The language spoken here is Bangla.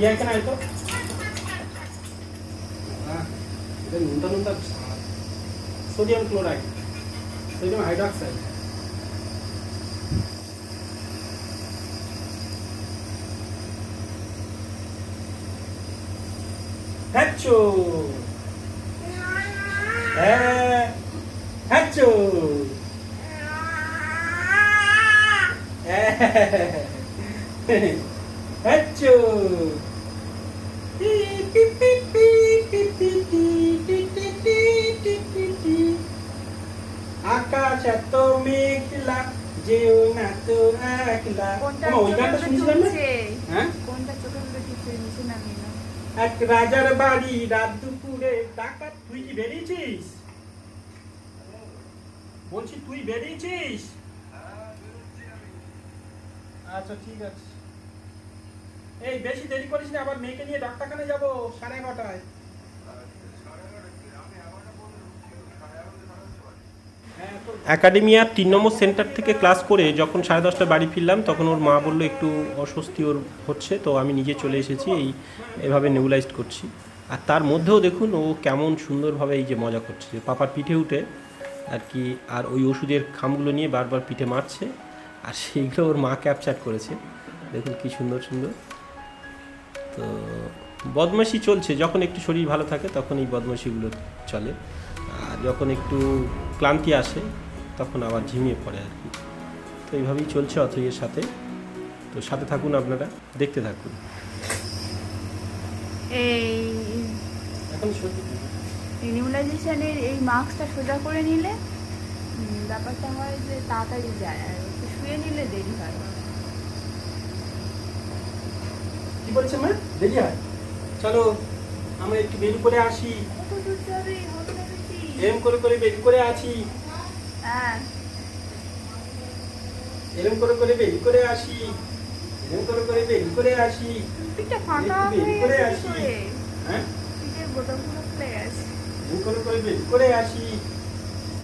ಏನಾಯ್ತು ನುಂತ ನುಂತ ಸೋಡಿಯಂ ಕ್ಲೋರೈಡ್ ಸೋಡಿಯಂ ಹೈಡ್ರಾಕ್ಸೈಡ್ ಹೆಚ್ಚು ಹೆಚ್ಚು ಹೆಚ್ಚು এত মেঘলা যেও না তো একলা। কোনটা ওই গানটা শুনছিলাম না? হ্যাঁ? কোনটা চোখের মধ্যে ঢুকছে নিচে নামিয়ে নাও। এক রাজার বাড়ি রাত দুপুরে। ডাকাত তুই কি বেরিয়েছিস? বলছি তুই বেরিয়েছিস? আচ্ছা ঠিক আছে। এই বেশি দেরি করিস না আবার মেয়েকে নিয়ে ডাক্তারখানে যাব সাড়ে এগারোটায়। একাডেমিয়ার তিন নম্বর সেন্টার থেকে ক্লাস করে যখন সাড়ে দশটায় বাড়ি ফিরলাম, তখন ওর মা বলল, একটু অস্বস্তি ওর হচ্ছে, তো আমি নিজে চলে এসেছি, এই এভাবে নেবুলাইজড করছি। আর তার মধ্যেও দেখুন, ও কেমন সুন্দরভাবে এই যে মজা করছে, যে পাপার পিঠে উঠে আর কি, আর ওই ওষুধের খামগুলো নিয়ে বারবার পিঠে মারছে, আর সেইগুলো ওর মা ক্যাপচার করেছে। দেখুন কি সুন্দর সুন্দর। তো বদমাশি চলছে, যখন একটু শরীর ভালো থাকে, তখন এই বদমাশিগুলো চলে। আর যখন একটু ক্লান্তি আসে তখন আবার ঝিমিয়ে পড়ে আর কি। তো এইভাবেই চলছে অথইয়ের সাথে। তো সাথে থাকুন আপনারা দেখতে থাকুন। এই ইমিউনাইজেশনের এই মাস্কটা সোজা করে নিলে ব্যাপারটা হয় যে তাড়াতাড়ি যায় আর একটু শুয়ে নিলে দেরি হয়। কি বলছে মা? দেরি হয়? চলো আমরা একটু বেরু করে আসি। এরম করে করে বেরি করে আছি এরম করে করে বেরি করে আসি। এরম করে করে বেরি করে আসি। বেরি করে আসি। হ্যাঁ? এরম করে করে বেরি করে আসি।